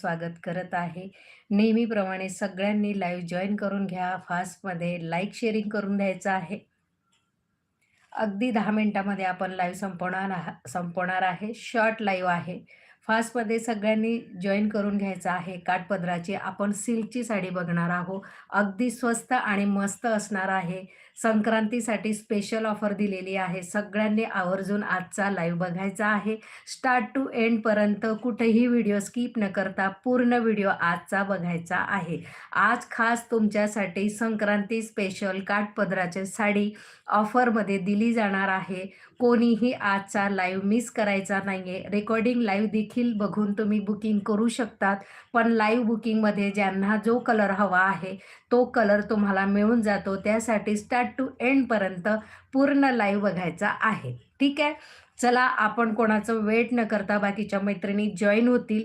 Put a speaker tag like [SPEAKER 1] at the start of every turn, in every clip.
[SPEAKER 1] स्वागत करत आहे. नेहमीप्रमाणे सगळ्यांनी लाईव्ह जॉईन करून घ्या. फास्टमध्ये लाईक शेअरिंग करून द्यायचं आहे. अगदी दहा मिनटामध्ये आपण लाईव्ह संपवणार आहा संपवणार आहे. शॉर्ट लाईव्ह आहे. फास्टमध्ये सगळ्यांनी जॉईन करून घ्यायचं आहे. काठपदराची आपण सिल्कची साडी बघणार आहोत. अगदी स्वस्त आणि मस्त असणार आहे. संक्रांतीसाठी स्पेशल ऑफर दिलेली आहे. सगळ्यांनी आवर्जून आजचा लाईव्ह बघायचा आहे. स्टार्ट टू एंडपर्यंत कुठेही व्हिडिओ स्किप न करता पूर्ण व्हिडिओ आजचा बघायचा आहे. आज खास तुमच्यासाठी संक्रांती स्पेशल काठपदराचे साडी ऑफरमध्ये दिली जाणार आहे. कोणीही आजचा लाईव्ह मिस करायचा नाही आहे रेकॉर्डिंग लाईव्ह देखील बघून तुम्ही बुकिंग करू शकतात. पण लाईव्ह बुकिंगमध्ये ज्यांना जो कलर हवा आहे तो कलर तुम्हाला मिळून जातो. त्यासाठी स्टार्ट टू एंडपर्यंत पूर्ण लाईव्ह बघायचा आहे. ठीक आहे? चला आपण कोणाचं वेट न करता बाकीच्या मैत्रिणी जॉईन होतील.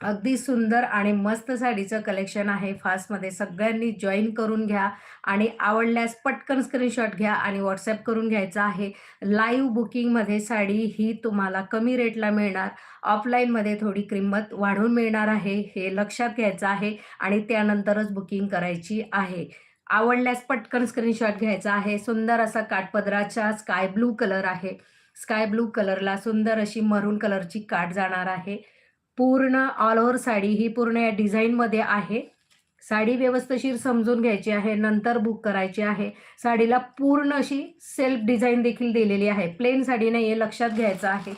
[SPEAKER 1] अगदी सुंदर आणि मस्त साडीचं कलेक्शन आहे. फास्टमध्ये सगळ्यांनी जॉईन करून घ्या आणि आवडल्यास पटकन स्क्रीनशॉट घ्या आणि व्हॉट्सअप करून घ्यायचं आहे. लाईव्ह बुकिंगमध्ये साडी ही तुम्हाला कमी रेटला मिळणार. ऑफलाईनमध्ये थोडी किंमत वाढून मिळणार आहे. हे लक्षात घ्यायचं आहे आणि त्यानंतरच बुकिंग करायची आहे. आवडल्यास पटकन स्क्रीनशॉट घ्यायचा आहे. सुंदर असा काठपदराचा स्काय ब्लू कलर आहे. स्काय ब्लू कलरला सुंदर अशी मरून कलरची काठ जाणार आहे. पूर्ण ऑल ओव्हर साडी ही पूर्ण या डिझाईनमध्ये आहे. साडी व्यवस्थशीर समजून घ्यायची आहे. नंतर बुक करायची आहे. साडीला पूर्ण अशी सेल्फ डिझाईन देखील दिलेली आहे. प्लेन साडी नाही आहे लक्षात घ्यायचं आहे.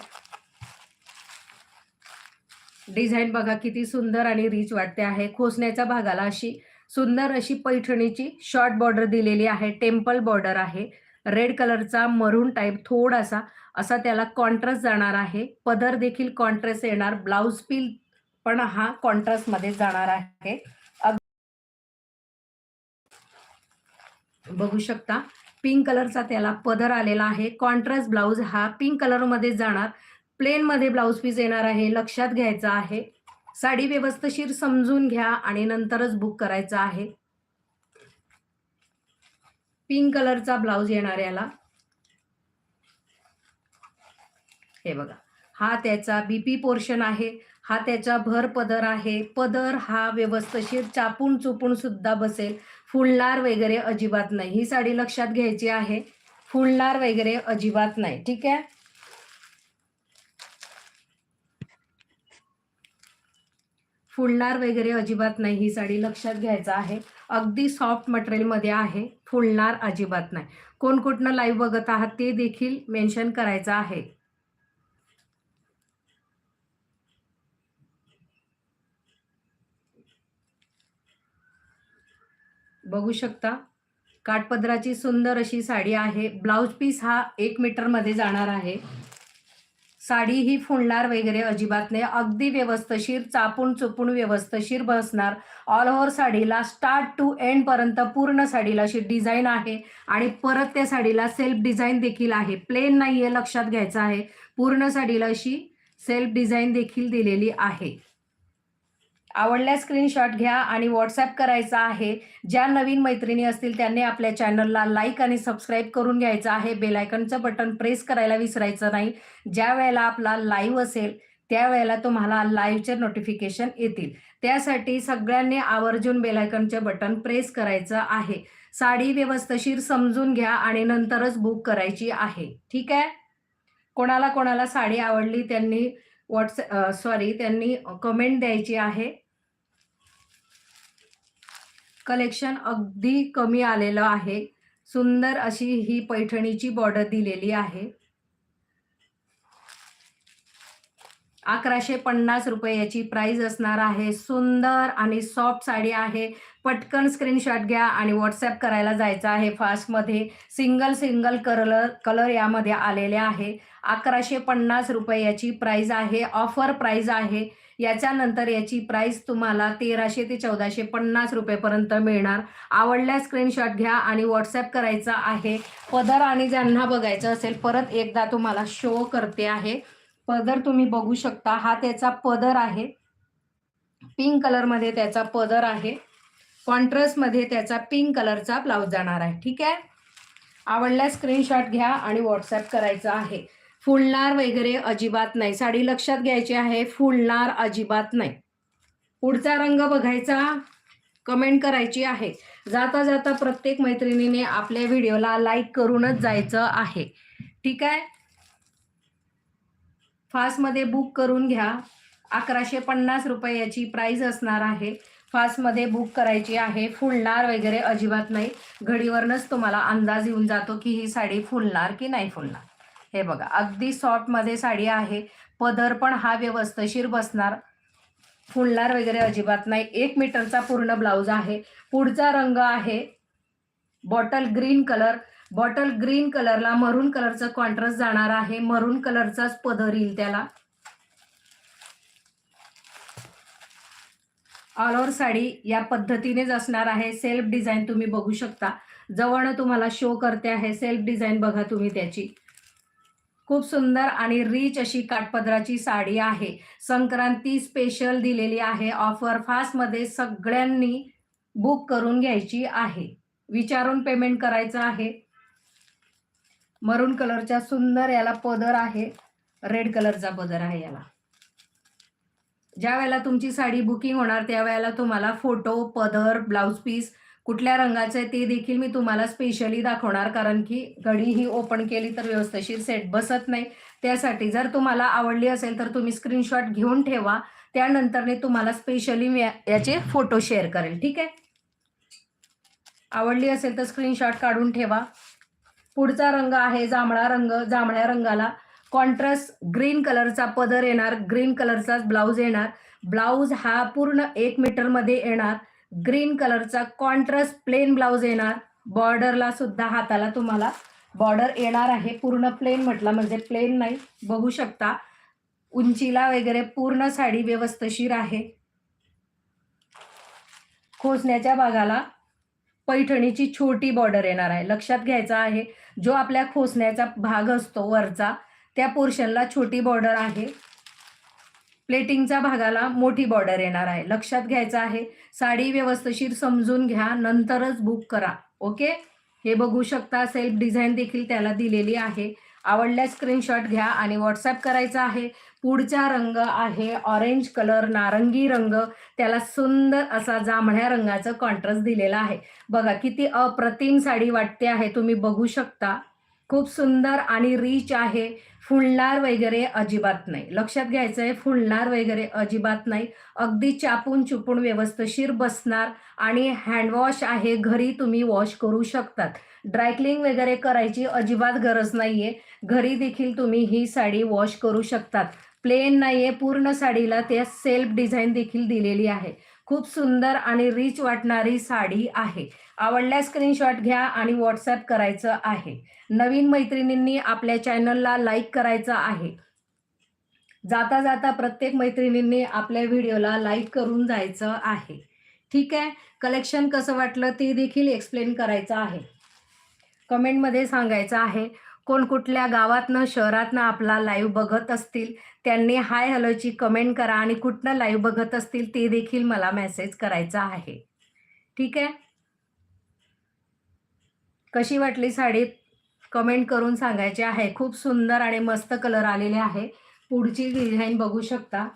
[SPEAKER 1] डिझाईन बघा किती सुंदर आणि रिच वाटते आहे. खोसण्याच्या भागाला अशी सुंदर अशी पैठणीची शॉर्ट बॉर्डर दिलेली आहे टेम्पल बॉर्डर आहे. रेड कलरचा मरून टाईप थोडासा असा त्याला कॉन्ट्रास्ट जाणार आहे. पदर देखील कॉन्ट्रास्ट येणार. ब्लाउज पील पण हा कॉन्ट्रास्टमध्ये जाणार आहे. बघू शकता पिंक कलरचा त्याला पदर आलेला आहे. कॉन्ट्रास्ट ब्लाऊज हा पिंक कलरमध्ये जाणार. प्लेनमध्ये ब्लाऊज पीस येणार आहे. लक्षात घ्यायचा आहे. साडी व्यवस्थशीर समजून घ्या आणि नंतरच बुक करायचा आहे. पिंक कलरचा ब्लाऊज येणार याला. हे बघा. हा त्याचा बीपी पोर्शन आहे. हा त्याचा भर पदर आहे. पदर हा व्यवस्थशीर चापून चुपून सुद्धा बसेल. फुलणार वगैरे अजिबात नाही. ही साडी लक्षात घ्यायची आहे. फुलणार वगैरे अजिबात नाही. ठीक आहे? फुलणार वगैरे अजिबात नाही ही साडी लक्षात घ्यायचं आहे. अगदी सॉफ्ट मटेरियलमध्ये आहे फुलणार अजिबात नाही. कोण कुठनं लाईव्ह बघत आहात ते देखील मेन्शन करायचं आहे. बघू शकता काठपदराची सुंदर अशी साडी आहे. ब्लाऊज पीस हा एक मीटरमध्ये जाणार आहे. साडी ही फुलणार वगैरे अजिबात नाही. अगदी व्यवस्थशीर चापून चुपून व्यवस्थशीर बसणार. ऑल ओव्हर साडीला स्टार्ट टू एंडपर्यंत पूर्ण साडीला अशी डिझाईन आहे. आणि परत त्या साडीला सेल्फ डिझाईन देखील आहे. प्लेन नाही आहे लक्षात घ्यायचं आहे. पूर्ण साडीला अशी सेल्फ डिझाईन देखील दिलेली आहे. आवडल्यास स्क्रीनशॉट घ्या आणि व्हॉट्सॲप करायचा आहे. ज्या नवीन मैत्रिणी असतील त्यांनी आपल्या चॅनलला लाईक आणि सबस्क्राईब करून घ्यायचं आहे. बेलायकनचं बटन प्रेस करायला विसरायचं नाही. ज्या वेळेला आपला लाईव्ह असेल त्यावेळेला तुम्हाला लाईव्हचे नोटिफिकेशन येतील. त्यासाठी सगळ्यांनी आवर्जून बेलायकनचे बटन प्रेस करायचं आहे. साडी व्यवस्थशीर समजून घ्या आणि नंतरच बुक करायची आहे. ठीक आहे? कोणाला कोणाला साडी आवडली त्यांनी व्हॉट्स सॉरी त्यांनी कमेंट द्यायची आहे. कलेक्शन अगदी कमी आलेलं आहे. सुंदर अशी ही पैठणीची बॉर्डर दिलेली आहे. अकराशे पन्नास रुपये याची प्राइस असणार आहे. सुंदर आणि सॉफ्ट साडी आहे. पटकन स्क्रीनशॉट घ्या आणि व्हॉट्सॲप करायला जायचं आहे फास्टमध्ये सिंगल सिंगल कलर कलर यामध्ये आलेले आहे. अकराशे पन्नास रुपये याची प्राइस आहे. ऑफर प्राइस आहे. याच्यानंतर याची प्राइस तुम्हाला तेराशे ते चौदाशे पन्नास रुपयेपर्यंत मिळणार. आवडल्या स्क्रीनशॉट घ्या आणि व्हॉट्सॲप करायचा आहे. पदर आणि ज्यांना बघायचं असेल परत एकदा तुम्हाला शो करते आहे. पदर तुम्ही बघू शकता. हा त्याचा पदर आहे. पिंक कलरमध्ये त्याचा पदर आहे. कॉन्ट्रास्टमध्ये त्याचा पिंक कलरचा ब्लाऊज जाणार आहे. ठीक आहे? आवडल्या स्क्रीनशॉट घ्या आणि व्हॉट्सॲप करायचा आहे. फुलणार वगैरे अजिबात नाही. साडी लक्षात घ्यायची आहे फुलणार अजिबात नाही. पुढचा रंग बघायचा कमेंट करायची आहे. जाता जाता प्रत्येक मैत्रिणीने आपल्या व्हिडिओला लाईक करूनच जायचं आहे. ठीक आहे? फास्टमध्ये बुक करून घ्या. अकराशे पन्नास रुपयाची प्राईज असणार आहे. फास्टमध्ये बुक करायची आहे. फुलणार वगैरे अजिबात नाही. घडीवरनच तुम्हाला अंदाज येऊन जातो की ही साडी फुलणार की नाही फुलणार. हे बघा अगदी सॉफ्टमध्ये साडी आहे. पदर पण हा व्यवस्थशीर बसणार. फुलणार वगैरे अजिबात नाही. एक मीटरचा पूर्ण ब्लाऊज आहे. पुढचा रंग आहे bottle green colour bottle green कलरला maroon कलरचं कॉन्ट्रास्ट जाणार आहे. मरून कलरचाच पदर येईल त्याला. ऑल ओव्हर साडी या पद्धतीनेच असणार आहे. सेल्फ डिझाईन तुम्ही बघू शकता. जवळ तुम्हाला शो करते आहे. सेल्फ डिझाईन बघा तुम्ही त्याची. खूप सुंदर आणि रिच अशी काठपदराची साडी आहे. संक्रांती स्पेशल दिलेली आहे. ऑफर फास्टमध्ये सगळ्यांनी बुक करून घ्यायची आहे. विचारून पेमेंट करायचं आहे. मरून कलरच्या सुंदर याला पदर आहे. रेड कलरचा पदर आहे याला. ज्या वेळेला तुमची साडी बुकिंग होणार त्यावेळेला तुम्हाला फोटो पदर ब्लाऊज पीस कुठल्या रंगाचं आहे ते देखील मी तुम्हाला स्पेशली दाखवणार कारण की घडी ही ओपन केली तर व्यवस्थिशीर सेट बसत नाही. त्यासाठी जर तुम्हाला आवडली असेल तर तुम्ही स्क्रीनशॉट घेऊन ठेवा. त्यानंतरने तुम्हाला स्पेशली मी याचे फोटो शेअर करेल ठीक आहे? आवडली असेल तर स्क्रीनशॉट काढून ठेवा. पुढचा रंग आहे जांभळा रंग. जांभळ्या रंगाला कॉन्ट्रास्ट ग्रीन कलरचा पदर येणार. ग्रीन कलरचाच ब्लाऊज येणार. ब्लाऊज हा पूर्ण एक मीटरमध्ये येणार. ग्रीन कलरचा कॉन्ट्रास्ट प्लेन ब्लाऊज येणार. बॉर्डरला सुद्धा हाताला तुम्हाला बॉर्डर येणार आहे. पूर्ण प्लेन म्हटलं म्हणजे प्लेन नाही. बघू शकता. उंचीला वगैरे पूर्ण साडी व्यवस्थशीर आहे. खोसण्याच्या भागाला पैठणीची छोटी बॉर्डर येणार आहे. लक्षात घ्यायचा आहे जो आपल्या खोसण्याचा भाग असतो वरचा त्या पोर्शनला छोटी बॉर्डर आहे. प्लेटिंगच्या भागाला मोठी बॉर्डर येणार आहे. लक्षात घ्यायचं आहे साडी व्यवस्थशीर समजून घ्या नंतरच बुक करा. ओके हे बघू शकता सेल्फ डिझाईन देखील त्याला दिलेली आहे. आवडल्यास स्क्रीनशॉट घ्या आणि व्हॉट्सॲप करायचा आहे. पुढचा रंग आहे ऑरेंज कलर नारंगी रंग. त्याला सुंदर असा जांभळ्या रंगाचं कॉन्ट्रास्ट दिलेला आहे. बघा किती अप्रतिम साडी वाटते आहे तुम्ही बघू शकता. खूप सुंदर आणि रिच आहे. फुलणार वगैरे अजिबात नाही. लक्षात घ्यायचं आहे फुलणार वगैरे अजिबात नाही. अगदी चापून चुपून व्यवस्थशीर बसणार आणि हँडवॉश आहे घरी तुम्ही वॉश करू शकतात. ड्रायक्लिंग वगैरे करायची अजिबात गरज नाही आहे घरी देखील तुम्ही ही साडी वॉश करू शकतात. प्लेन नाही आहे पूर्ण साडीला त्या सेल्फ डिझाईन देखील दिलेली आहे. खूप सुंदर आणि रिच वाटणारी साडी आहे. आवडल्या स्क्रीनशॉट घ्या आणि व्हॉट्सॲप करायचं आहे. नवीन मैत्रिणींनी आपल्या चॅनलला लाईक करायचं आहे. जाता जाता प्रत्येक मैत्रिणींनी आपल्या व्हिडिओला लाईक करून जायचं आहे. ठीक आहे? कलेक्शन कसं वाटलं ते देखील एक्सप्लेन करायचं आहे. कमेंटमध्ये सांगायचं आहे कोण कुठल्या गावातनं शहरातनं आपला लाईव्ह बघत असतील त्यांनी हाय हॅलोची कमेंट करा आणि कुठनं लाईव्ह बघत असतील ते देखील मला मेसेज करायचा आहे. ठीक आहे? कशी वाटली साडी? कमेंट करून सांगायची आहे. खूप सुंदर आणि मस्त कलर आलेले आहे. पुढची डिझाईन बघू शकता.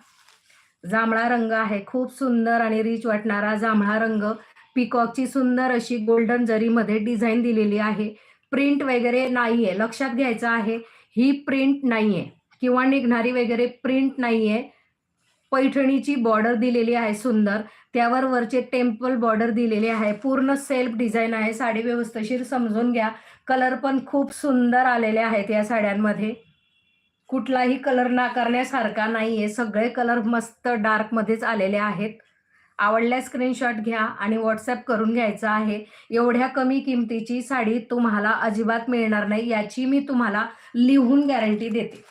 [SPEAKER 1] जांभळा रंग आहे. खूप सुंदर आणि रिच वाटणारा जांभळा रंग. पिकॉकची सुंदर अशी गोल्डन जरीमध्ये डिझाईन दिलेली आहे. प्रिंट वगैरे नाही आहे लक्षात घ्यायचं आहे ही प्रिंट नाही आहे किंवा निघणारी वगैरे प्रिंट नाही आहे पैठणीची बॉर्डर दिलेली आहे सुंदर. त्यावर वरचे टेम्पल बॉर्डर दिलेली आहे. पूर्ण सेल्फ डिझाईन आहे. साडी व्यवस्थिशीर समजून घ्या. कलर पण खूप सुंदर आलेले आहेत या साड्यांमध्ये. कुठलाही कलर नाकारण्यासारखा नाही आहे सगळे कलर मस्त डार्कमध्येच आलेले आहेत. आवडल्या स्क्रीनशॉट घ्या आणि व्हॉट्सॲप करून घ्यायचा आहे. एवढ्या कमी किमतीची साडी तुम्हाला अजिबात मिळणार नाही. याची मी तुम्हाला लिहून गॅरंटी देते.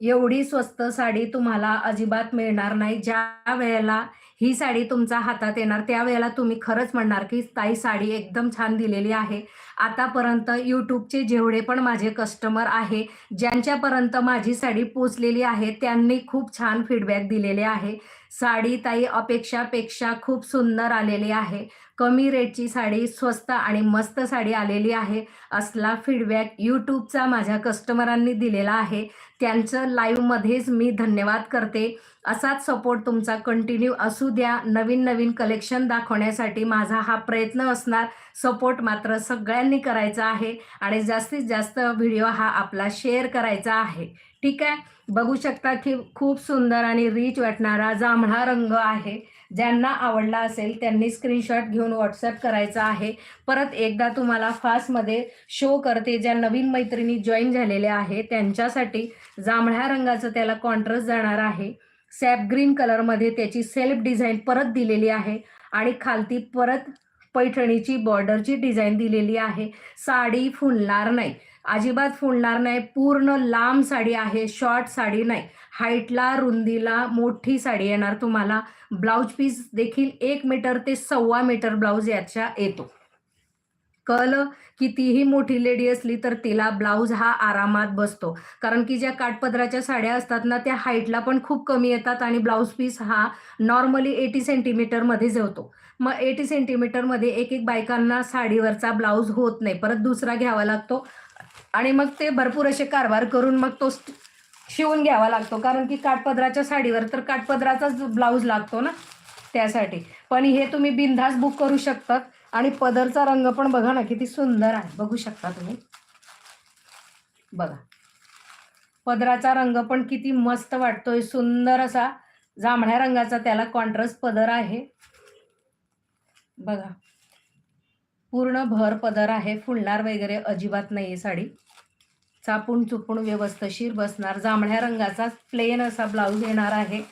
[SPEAKER 1] एवढी स्वस्त साडी तुम्हाला अजिबात मिळणार नाही. ज्या वेळेला ही साडी तुमच्या हातात येणार त्यावेळेला तुम्ही खरंच म्हणणार की ताई साडी एकदम छान दिलेली आहे. आतापर्यंत यूट्यूबचे जेवढे पण माझे कस्टमर आहे ज्यांच्यापर्यंत माझी साडी पोचलेली आहे त्यांनी खूप छान फीडबॅक दिलेले आहे. साडी ताई अपेक्षापेक्षा खूप सुंदर आलेली आहे. कमी रेटची साडी स्वस्त आणि मस्त साडी आलेली आहे. असला फीडबॅक यूट्यूबचा माझ्या कस्टमरांनी दिलेला आहे. त्यांचं लाईव्हमध्येच मी धन्यवाद करते. असाच सपोर्ट तुमचा कंटिन्यू असू द्या. नवीन नवीन कलेक्शन दाखवण्यासाठी माझा हा प्रयत्न असणार. सपोर्ट मात्र सगळ्यांनी करायचा आहे. आणि जास्तीत जास्त व्हिडिओ हा आपला शेअर करायचा आहे. ठीक आहे? बघू शकता की खूप सुंदर आणि रिच वाटणारा जांभळा रंग आहे. ज्यांना आवडला असेल त्यांनी स्क्रीनशॉट घेऊन व्हॉट्सअप करायचा आहे. परत एकदा तुम्हाला फास्टमध्ये शो करते ज्या नवीन मैत्रिणी जॉईन झालेल्या आहे त्यांच्यासाठी जांभळ्या रंगाचं त्याला कॉन्ट्रास्ट जाणार आहे. सॅप ग्रीन कलरमध्ये त्याची सेल्फ डिझाईन परत दिलेली आहे आणि खालती परत पैठणीची बॉर्डरची डिझाईन दिलेली आहे. साडी फुलणार नाही. अजिबात फुलणार नाही. पूर्ण लांब साडी आहे शॉर्ट साडी नाही. हाईटला रुंदीला मोठी साडी येणार तुम्हाला. ब्लाऊज पीस देखील एक मीटर ते सव्वा मीटर ब्लाऊज याच्या येतो. कल कितीही मोठी लेडी असली तर तिला ब्लाऊज हा आरामात बसतो. कारण की ज्या काठपदराच्या साड्या असतात ना त्या हाईटला पण खूप कमी येतात आणि ब्लाऊज पीस हा नॉर्मली एटी सेंटीमीटरमध्ये जेवतो. मग एटी सेंटीमीटरमध्ये एक एक बायकांना साडीवरचा ब्लाऊज होत नाही. परत दुसरा घ्यावा लागतो. आणि मग ते भरपूर असे कारभार करून मग तो शिवून घ्यावा लागतो. कारण की काठपदराच्या साडीवर तर काठपदराचाच ब्लाऊज लागतो ना त्यासाठी. पण हे तुम्ही बिनधास बुक करू शकतात. आणि पदरचा रंग पण बघा ना किती सुंदर आहे. बघू शकता तुम्ही. बघा. पदराचा रंग पण किती मस्त वाटतोय. सुंदर असा जांभळ्या रंगाचा त्याला कॉन्ट्रास्ट पदर आहे. बघा. पूर्ण भर पदर आहे फुलणार वगैरे अजिबात नाही आहे साडी. चापून चुपून व्यवस्थशीर बसणार. जांभळ्या रंगाचा प्लेन असा ब्लाऊज येणार आहे.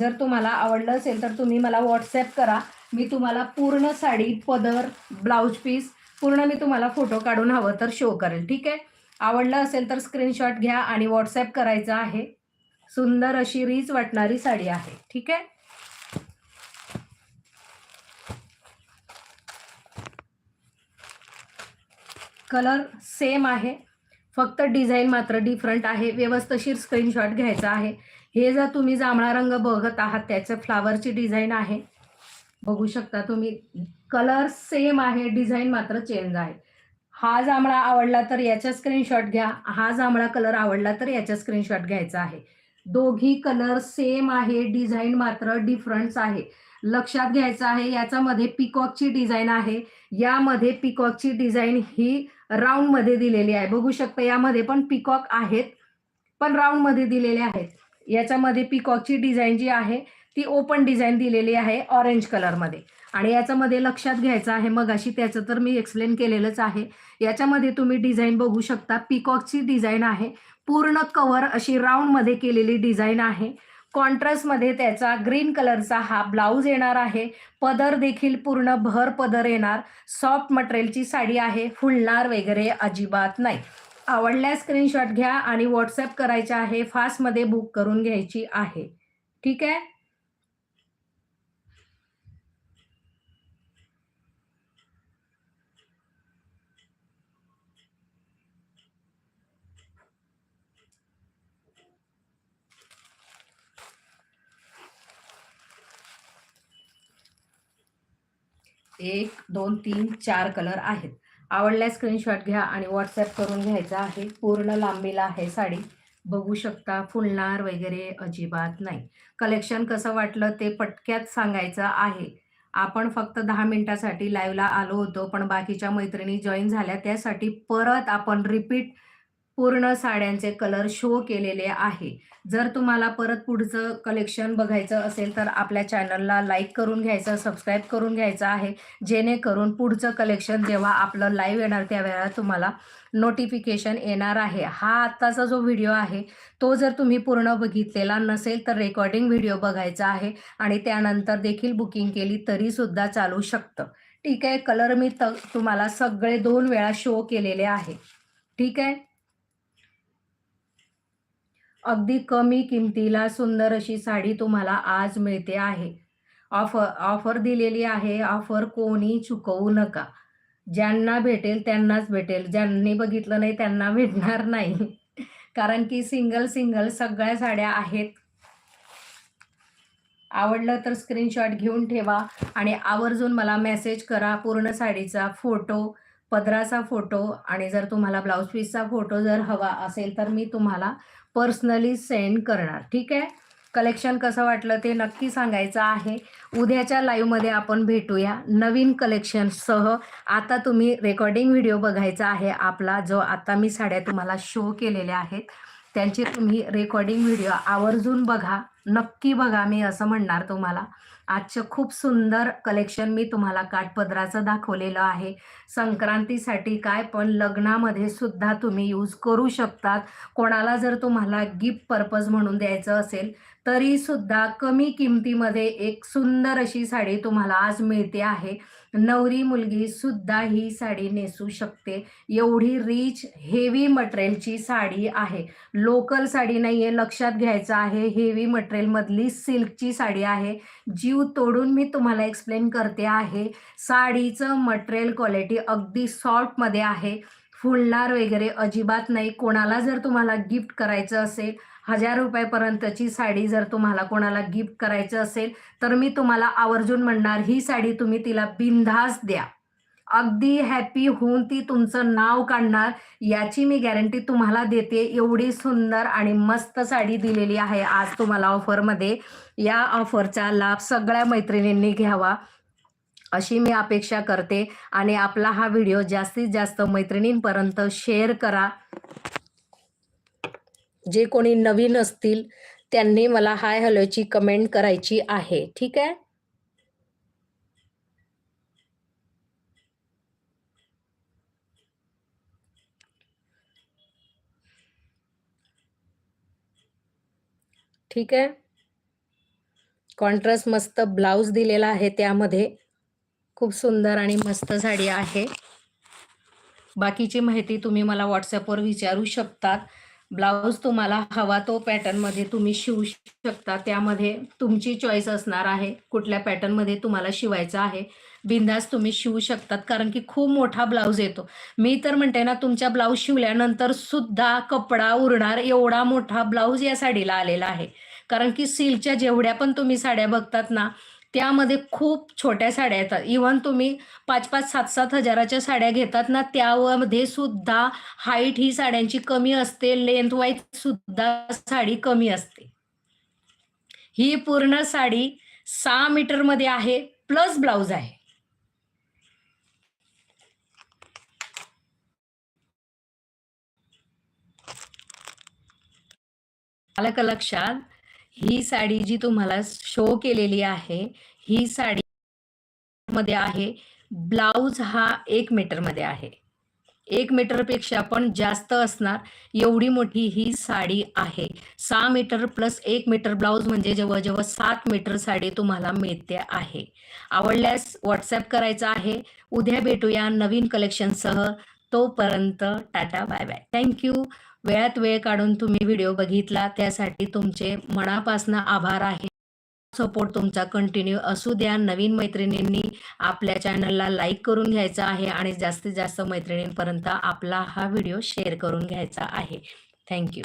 [SPEAKER 1] जर तुम्हाला आवडलं असेल तर तुम्ही मला व्हॉट्सॲप करा. मी तुम्हाला पूर्ण साडी पदर ब्लाऊज पीस पूर्ण मी तुम्हाला फोटो काढून हवं तर शो करेल. ठीक आहे? आवडलं असेल तर स्क्रीनशॉट घ्या आणि व्हॉट्सॲप करायचा आहे. सुंदर अशी रीच वाटणारी साडी आहे. ठीक आहे? कलर सेम आहे. फक्त डिझाईन मात्र डिफरंट आहे. व्यवस्थशीर स्क्रीनशॉट घ्यायचा आहे. हे जर तुम्ही जांभळा रंग बघत आहात त्याचं फ्लावरची डिझाईन आहे. बघू शकता तुम्ही कलर सेम आहे डिझाईन मात्र चेंज आहे. हा जांभळा आवडला तर याचा स्क्रीनशॉट घ्या. हा जांभळा कलर आवडला तर याचा स्क्रीनशॉट घ्यायचा आहे. दोघी कलर सेम आहे डिझाईन मात्र डिफरंट आहे. लक्षात घ्यायचं आहे याच्यामध्ये पिकॉकची डिझाईन आहे. यामध्ये पिकॉकची डिझाईन ही राऊंडमध्ये दिलेली आहे. बघू शकता यामध्ये पण पिकॉक आहेत पण राऊंडमध्ये दिलेले आहेत. याच्यामध्ये पिकॉकची डिझाईन जी आहे ती ओपन डिझाईन दिलेली आहे ऑरेंज कलरमध्ये आणि याच्यामध्ये लक्षात घ्यायचं आहे मग अशी त्याचं तर मी एक्सप्लेन केलेलंच आहे. याच्यामध्ये तुम्ही डिझाईन बघू शकता पिकॉकची डिझाईन आहे. पूर्ण कवर अशी राऊंडमध्ये केलेली डिझाईन आहे. कॉन्ट्रास्टमध्ये त्याचा ग्रीन कलरचा हा ब्लाऊज येणार आहे. पदर देखील पूर्ण भर पदर येणार. सॉफ्ट मटेरियलची साडी आहे. फुलणार वगैरे अजिबात नाही. आवडल्यास स्क्रीनशॉट घ्या आणि व्हॉट्सअप करायचा आहे. फास्टमध्ये बुक करून घ्यायची आहे. ठीक आहे? एक दोन तीन चार कलर आहेत. आवडल्यास स्क्रीनशॉट घ्या आणि व्हॉट्सॲप करून घ्यायचा आहे. पूर्ण लांबीला आहे साडी बघू शकता. फुलणार वगैरे अजिबात नाही. कलेक्शन कसं वाटलं ते पटक्यात सांगायचं आहे. आपण फक्त दहा मिनिटासाठी लाईव्हला आलो होतो पण बाकीच्या मैत्रिणी जॉईन झाल्या त्यासाठी परत आपण रिपीट पूर्ण साड्यांचे कलर शो केलेले आहे. जर तुम्हाला परत पुढचं कलेक्शन बघायचं असेल तर आपल्या चॅनलला लाईक करून घ्यायचं सबस्क्राईब करून घ्यायचं आहे. जेणेकरून पुढचं कलेक्शन जेव्हा आपलं लाईव्ह येणार त्यावेळेला तुम्हाला नोटिफिकेशन येणार आहे. हा आत्ताचा जो व्हिडिओ आहे तो जर तुम्ही पूर्ण बघितलेला नसेल तर रेकॉर्डिंग व्हिडिओ बघायचा आहे आणि त्यानंतर देखील बुकिंग केली तरीसुद्धा चालू शकतं. ठीक आहे? कलर मी त तुम्हाला सगळे दोन वेळा शो केलेले आहे. ठीक आहे? अगदी कमी किमतीला सुंदर अशी साडी तुम्हाला आज मिळते आहे. ऑफर ऑफर दिलेली आहे. ऑफर कोणी चुकवू नका. ज्यांना भेटेल त्यांनाच भेटेल. ज्यांनी बघितलं नाही त्यांना भेटणार नाही. कारण की सिंगल सिंगल सगळ्या साड्या आहेत. आवडलं तर स्क्रीनशॉट घेऊन ठेवा आणि आवर्जून मला मेसेज करा पूर्ण साडीचा फोटो पदराचा फोटो आणि जर तुम्हाला ब्लाऊज पीसचा फोटो जर हवा असेल तर मी तुम्हाला पर्सनली सेंड करणार. ठीक आहे? कलेक्शन कसं वाटलं ते नक्की सांगायचं आहे. उद्याच्या लाईव्हमध्ये आपण भेटूया नवीन कलेक्शनसह आता तुम्ही रेकॉर्डिंग व्हिडिओ बघायचा आहे आपला जो आता मी साड्या तुम्हाला शो केलेल्या आहेत. त्यांची तुम्ही रेकॉर्डिंग व्हिडिओ आवर्जून बघा. नक्की बघा मी असं म्हणणार तुम्हाला. आजचं खूप सुंदर कलेक्शन मी तुम्हाला काठपदराचं दाखवलेलं आहे. संक्रांतीसाठी काय पण लग्नामध्ये सुद्धा तुम्ही यूज करू शकतात. कोणाला जर तुम्हाला गिफ्ट पर्पज म्हणून द्यायचं असेल तरी सुद्धा कमी किमतीमध्ये एक सुंदर अशी साडी तुम्हाला आज मिळते आहे. नवरी मुलगी सुद्धा ही साडी नेसू शकते. एवढी रिच हेवी मटेरियलची साडी आहे. लोकल साडी नाही आहे लक्षात घ्यायचं आहे. हेवी मटेरियलमधली सिल्कची साडी आहे. जीव तोडून मी तुम्हाला एक्सप्लेन करते आहे. साडीचं मटेरियल क्वालिटी अगदी सॉफ्टमध्ये आहे. फुलणार वगैरे अजिबात नाही. कोणाला जर तुम्हाला गिफ्ट करायचं असेल हजार रुपयापर्यंतची साडी जर तुम्हाला कोणाला गिफ्ट करायचं असेल तर मी तुम्हाला आवर्जून म्हणणार ही साडी तुम्ही तिला बिनधास द्या. अगदी हॅपी होऊन ती तुमचं नाव काढणार याची मी गॅरंटी तुम्हाला देते. एवढी सुंदर आणि मस्त साडी दिलेली आहे आज तुम्हाला ऑफरमध्ये या ऑफरचा लाभ सगळ्या मैत्रिणींनी घ्यावा अशी मी अपेक्षा करते. आणि आपला हा व्हिडिओ जास्तीत जास्त मैत्रिणींपर्यंत शेअर करा. जे कोणी नवीन असतील त्यांनी मला हाय हॅलोची कमेंट करायची आहे. ठीक आहे? ठीक आहे? कॉन्ट्रास्ट मस्त ब्लाऊज दिलेला आहे त्यामध्ये. खूप सुंदर आणि मस्त साडी आहे. बाकीची माहिती तुम्ही मला व्हॉट्सअपवर विचारू शकतात. ब्लाऊज तुम्हाला हवा तो पॅटर्नमध्ये तुम्ही शिवू शकता. त्यामध्ये तुमची चॉईस असणार आहे. कुठल्या पॅटर्नमध्ये तुम्हाला शिवायचं आहे. बिंदास तुम्ही शिवू शकतात. कारण की खूप मोठा ब्लाऊज येतो. मी तर म्हणते ना तुमच्या ब्लाऊज शिवल्यानंतर सुद्धा कपडा उरणार एवढा मोठा ब्लाऊज या साडीला आलेला आहे. कारण की सिल्कच्या जेवढ्या पण तुम्ही साड्या बघतात ना त्यामध्ये खूप छोट्या साड्या येतात. इव्हन तुम्ही पाच पाच सात सात हजाराच्या साड्या घेतात ना त्यामध्ये सुद्धा हाईट ही साड्यांची कमी असते लेंथ वाईज सुद्धा साडी कमी असते. ही पूर्ण साडी सहा मीटरमध्ये आहे प्लस ब्लाऊज आहे. आलं का लक्षात ही साडी जी तुम्हाला शो केलेली आहे ही साडी मध्ये आहे ब्लाऊज हा एक मीटरमध्ये आहे. एक मीटरपेक्षा पण जास्त असणार एवढी मोठी ही साडी आहे. सहा मीटर प्लस एक मीटर ब्लाऊज म्हणजे जवळजवळ सात मीटर साडी तुम्हाला मिळते आहे. आवडल्यास व्हॉट्सअप करायचं आहे. उद्या भेटूया नवीन कलेक्शनसह तोपर्यंत टाटा बाय बाय थँक्यू वेळात वेळ काढून तुम्ही व्हिडिओ बघितला त्यासाठी तुमचे मनापासून आभार आहे. सपोर्ट तुमचा कंटिन्यू असू द्या. नवीन मैत्रिणींनी आपल्या चॅनलला लाईक करून घ्यायचा आहे आणि जास्तीत जास्त मैत्रिणींपर्यंत आपला हा व्हिडिओ शेअर करून घ्यायचा आहे. थँक्यू